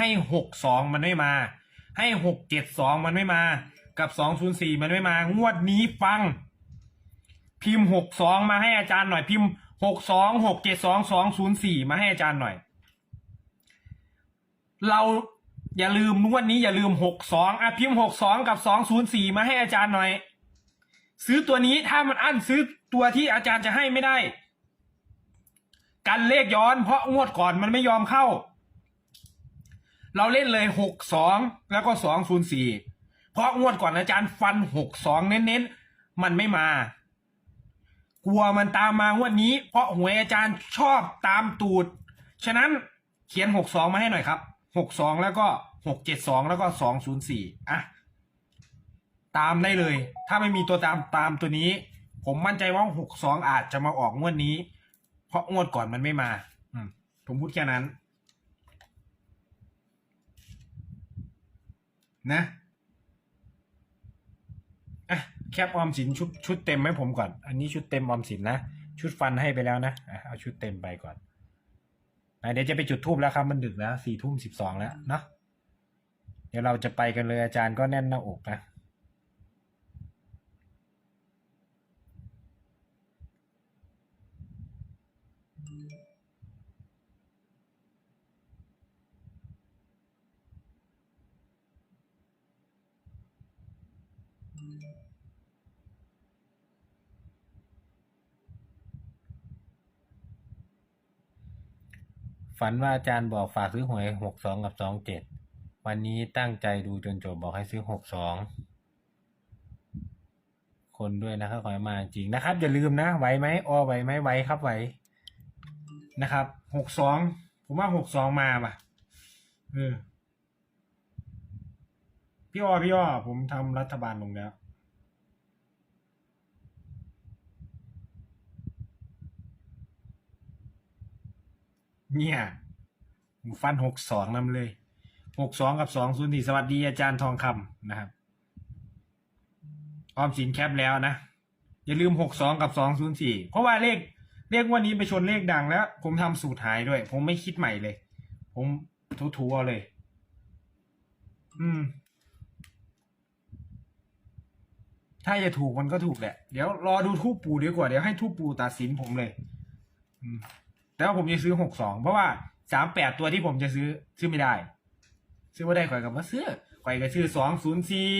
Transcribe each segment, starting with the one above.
ให้หกสองมันไม่มา ให้หกเจ็ดสองมันไม่มา กับสองศูนย์สี่มันไม่มา งวดนี้ฟัง พิมพ์หกสองมาให้อาจารย์หน่อยพิมพ์หกสองหกเจ็ดสองสองศูนย์สี่มาให้อาจารย์หน่อย เราอย่าลืมงวดนี้อย่าลืมหกสองอะพิมพ์หกสองกับสองศูนย์สี่มาให้อาจารย์หน่อย ซื้อตัวนี้ถ้ามันอั้นซื้อตัวที่อาจารย์จะให้ไม่ได้ กันเลขย้อนเพราะงวดก่อนมันไม่ยอมเข้า เราเล่นเลยหกสองแล้วก็สองศูนย์สี่เพราะงวดก่อนอาจารย์ฟันหกสองเน้นๆ มันไม่มา กลัวมันตามมางวดนี้ เพราะหวยอาจารย์ชอบตามตูด ฉะนั้นเขียนหกสองมาให้หน่อยครับหกสองแล้วก็หกเจ็ดสองแล้วก็สองศูนย์สี่อะ ตามได้เลย ถ้าไม่มีตัวตามตามตัวนี้ ผมมั่นใจว่าหกสองอาจจะมาออกงวดนี้ เพราะงวดก่อนมันไม่มา อืมผมพูดแค่นั้น นะอะแคปออมสินชุดชุดเต็มให้ผมก่อน อันนี้ชุดเต็มออมสินนะ ชุดฟันให้ไปแล้วนะอะเอาชุดเต็มไปก่อนอะเดี๋ยวจะไปจุดทูบแล้วครับมันดึกแล้วสี่ทุ่มสิบสองแล้วเนาะเดี๋ยวเราจะไปกันเลยอาจารย์ก็แน่นหน้าอกนะ ฝันว่าอาจารย์บอกฝากซื้อหวยหกสองกับสองเจ็ดวันนี้ตั้งใจดูจนจบบอกให้ซื้อหกสองคนด้วยนะครับขอให้มาจริงนะครับ อย่าลืมนะไหวไหมอ้อไหวไหมไหวครับไหวนะครับหกสองผมว่าหกสองมาป่ะเออพี่อ้อพี่อ้อผมทำรัฐบาลลงแล้ว เนี่ยฟันหกสองนำเลยหกสองกับสองศูนย์สี่สวัสดีอาจารย์ทองคำนะครับ ออมสินแคปแล้วนะ อย่าลืมหกสองกับสองศูนย์สี่เพราะว่าเลขเลขวันนี้ไปชนเลขดังแล้ว ผมทำสูตรหายด้วย ผมไม่คิดใหม่เลย ผมทูๆเอาเลย อืม ถ้าจะถูกมันก็ถูกแหละ เดี๋ยวรอดูทูปปูดีกว่า เดี๋ยวให้ทูปปูตัดสินผมเลย อืม แต่ว่าผมจะซื้อหกสองเพราะว่าสามแปดตัวที่ผมจะซื้อซื้อไม่ได้ ซื้อไม่ได้ข่อยกับว่าซื้อข่อยก็ซื้อสองศูนย์สี่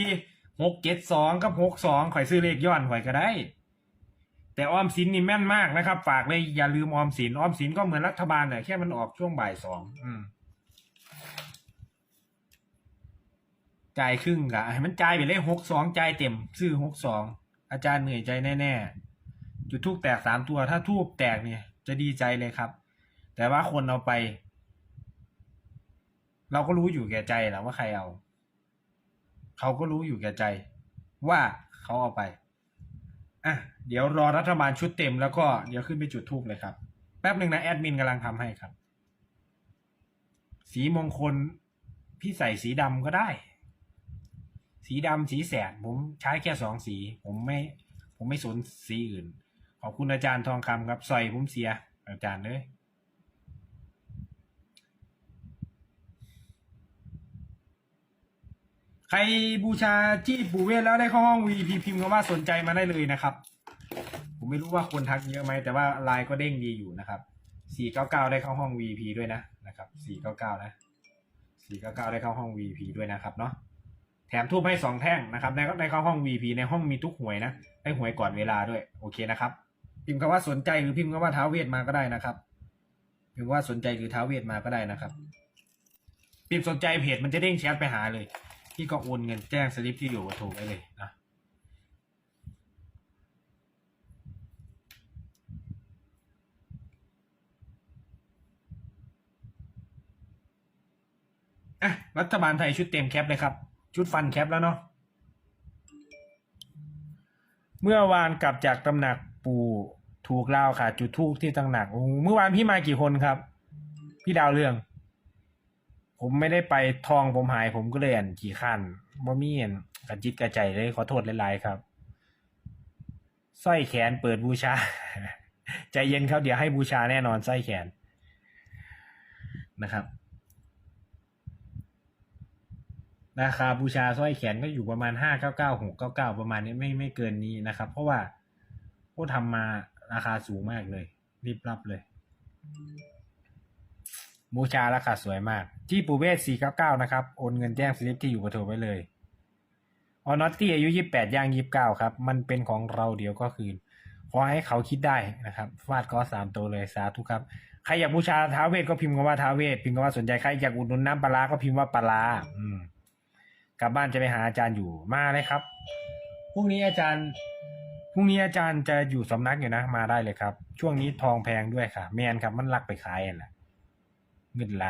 หกเจ็ดสองกับหกสองข่อยซื้อเลขย้อนข่อยก็ได้ แต่ออมสินนี่แม่นมากนะครับ ฝากเลยอย่าลืมออมสินออมสินก็เหมือนรัฐบาลแหละแค่มันออกช่วงบ่ายสองอืมจ่ายครึ่งกะให้มันจ่ายไปเลยหกสองจ่ายเต็ม ซื้อหกสองอาจารย์เหนื่อยใจแน่ๆจุดทูบแตกสามตัวถ้าทูบแตกเนี่ย จะดีใจเลยครับ แต่ว่าคนเอาไป เราก็รู้อยู่แก่ใจแหละว่าใครเอา เขาก็รู้อยู่แก่ใจ ว่าเขาเอาไปอะเดี๋ยวรอรัฐบาลชุดเต็มแล้วก็เดี๋ยวขึ้นไปจุดทูบเลยครับ แป๊บหนึ่งนะแอดมินกำลังทำให้ครับ สีมงคลพี่ใส่สีดำก็ได้ สีดำสีแสดผมใช้แค่สองสี ผมไม่ ผมไม่สนสีอื่น ขอบคุณอาจารย์ทองคำครับใส่ผมเสีย อาจารย์เลยใครบูชาจี้ปู่เวทแล้วได้เข้าห้อง VP พิมพ์คำว่าสนใจมาได้เลยนะครับ ผมไม่รู้ว่าคนทักเยอะไหม แต่ว่าไลน์ก็เด้งดีอยู่นะครับ 499 ได้เข้าห้อง VP ด้วยนะนะครับ 499 นะ 499 ได้เข้าห้อง VP ด้วยนะครับเนาะแถมทูบให้สองแท่งนะครับได้ได้เข้าห้อง VP ในห้องมีทุกหวยนะได้หวยก่อนเวลาด้วย โอเคนะครับ พิมพ์คำว่าสนใจหรือพิมพ์คำว่าท้าเวทมาก็ได้นะครับพิมพ์ว่าสนใจหรือท้าเวทมาก็ได้นะครับพิมพ์สนใจเพจมันจะเด้งแชทไปหาเลยที่ก็โอนเงินแจ้งสลิปที่อยู่ถูกได้เลยนะอะรัฐบาลไทยชุดเต็มแคปเลยครับ ชุดฟันแคปแล้วเนาะเมื่อวานกลับจากตำหนักปู่ ถูกเล่าค่ะ จุดทูกที่ตำหนักเมื่อวานพี่มากี่คนครับ พี่ดาวเรื่อง ผมไม่ได้ไปทองผมหาย ผมก็เลยอ่านกี่ขั้นบ่มีอ่านกระจิตกระใจเลยขอโทษหลายๆครับสร้อยแขนเปิดบูชา ใจเย็นครับเดี๋ยวให้บูชาแน่นอนสร้อยแขนนะครับราคาบูชาสร้อยแขนก็อยู่ประมาณห้าเก้าเก้าหกเก้าเก้าประมาณนี้ไม่ไม่เกินนี้นะครับ เพราะว่าพวกทำมา ราคาสูงมากเลย รีบรับเลย บูชาราคาสวยมาก ที่ปูเวศสี่เก้าเก้านะครับ โอนเงินแจ้งสลิปที่อยู่ประตูไว้เลยออนอตตี้อายุยี่แปดย่างยี่บเก้าครับ มันเป็นของเราเดี๋ยวก็คืน ขอให้เขาคิดได้นะครับ ฟาดก็สามตัวเลยสาธุครับ ใครอยากบูชาท้าเวทก็พิมพ์คำว่าท้าเวทพิมพ์คำว่าสนใจใครอยากอุดหนุนน้ำปลาร้าก็พิมพ์ว่าปลาร้าอืมกลับบ้านจะไปหาอาจารย์อยู่มาเลยครับพรุ่งนี้อาจารย์ รุ่งนี้อาจารย์จะอยู่สำนักอยู่นะ มาได้เลยครับ ช่วงนี้ทองแพงด้วยค่ะ แมนครับมันลักไปขายอะแหละเงินไหล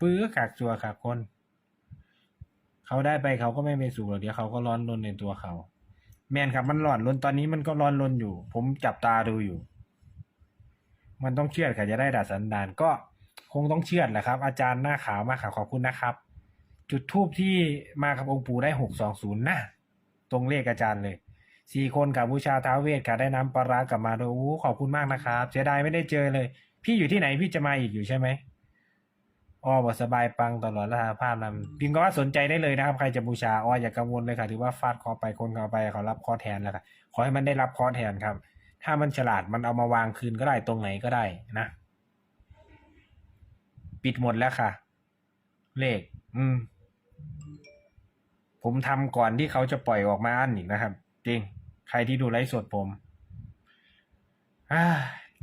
ปื้อขากจัวขากคน เขาได้ไปเขาก็ไม่ไปสู่หรอกเดี๋ยวเขาก็ร้อนรนในตัวเขา แมนครับมันร้อนรนตอนนี้มันก็ร้อนรนอยู่ ผมจับตาดูอยู่ มันต้องเชื่อดค่ะจะได้ดัดสันดานก็คงต้องเชื่อดแหละครับ อาจารย์หน้าขาวมากค่ะขอบคุณนะครับ จุดทูบที่มากับองค์ปู่ได้หกสองศูนย์นะตรงเลขอาจารย์เลย สี่คนกับบูชาท้าเวทค่ะได้น้ำปลาร้ากลับมาด้วยโอ้ขอบคุณมากนะครับเสียดายไม่ได้เจอเลย พี่อยู่ที่ไหนพี่จะมาอีกอยู่ใช่ไหมอ้อบสบายปังตลอดราภาพนำพิมพ์ก็ว่าสนใจได้เลยนะครับ ใครจะบูชาอ้ออย่ากังวลเลยค่ะถือว่าฟาดคอไปคนเขาไปเขารับคอแทนแล้วค่ะขอให้มันได้รับคอแทนครับ ถ้ามันฉลาดมันเอามาวางคืนก็ได้ตรงไหนก็ได้นะ ปิดหมดแล้วค่ะ เลข อืม ผมทำก่อนที่เขาจะปล่อยออกมาอันอีกนะครับ จริง ใครที่ดูไลฟ์สดผมอ่า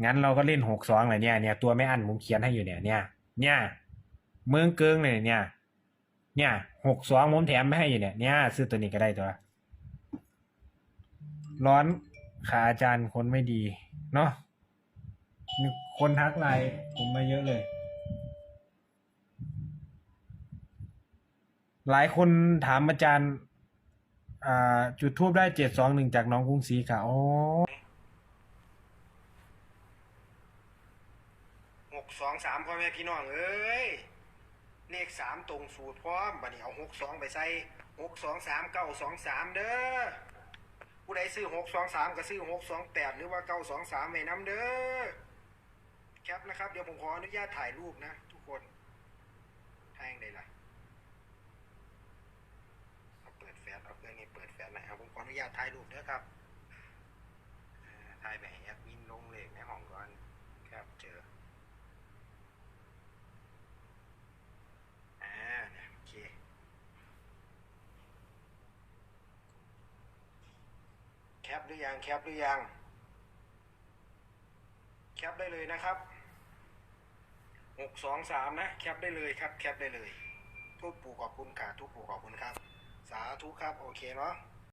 งั้นเราก็เล่นหกสองเลยเนี่ยเนี่ยตัวไม่อันผมเขียนให้อยู่เนี่ยเนี่ยเนี่ยเมืองเกิงเลยเนี่ย เนี่ยหกสองผมแถมไม่ให้อยู่เนี่ยเนี่ยซื้อตัวนี้ก็ได้ตัว ร้อนขาอาจารย์คนไม่ดี เนาะคนทักไลน์ผมมาเยอะเลย หลายคนถามอาจารย์ อ่า จุดทูบได้เจ็ดสองหนึ่งจากน้องกรุงศรีค่ะอ๋อหกสองสามพ่อแม่พี่น้องเอ้ยเลขสามตรงสูตรพร้อมบัดนี้เอาหกสองไปใส่หกสองสามเก้าสองสามเด้อผู้ใดซื้อหกสองสามก็ซื้อหกสองแปดหรือว่าเก้าสองสามไว้น้ำเด้อแคปนะครับ เดี๋ยวผมขออนุญาตถ่ายรูปนะ ทุกคนถ่ายยังไงล่ะเอาเปิดแฟลชเอาเครื่องนี้เปิดแฟลชห น่อยครับผมขออนุญาตถ่ายรูปเด้อครับถ่ายไปให้แอดมินลงเลขในห้องก่อนครับเจออ่าโอเคแคปหรือยังแคปหรือยังแคปได้เลยนะครับหกสองสามนะแคปได้เลยครับ แคปได้เลยทุกปู่ขอบคุณค่ะทุกปู่ขอบคุณครับ สาธุครับ โอเคเนาะ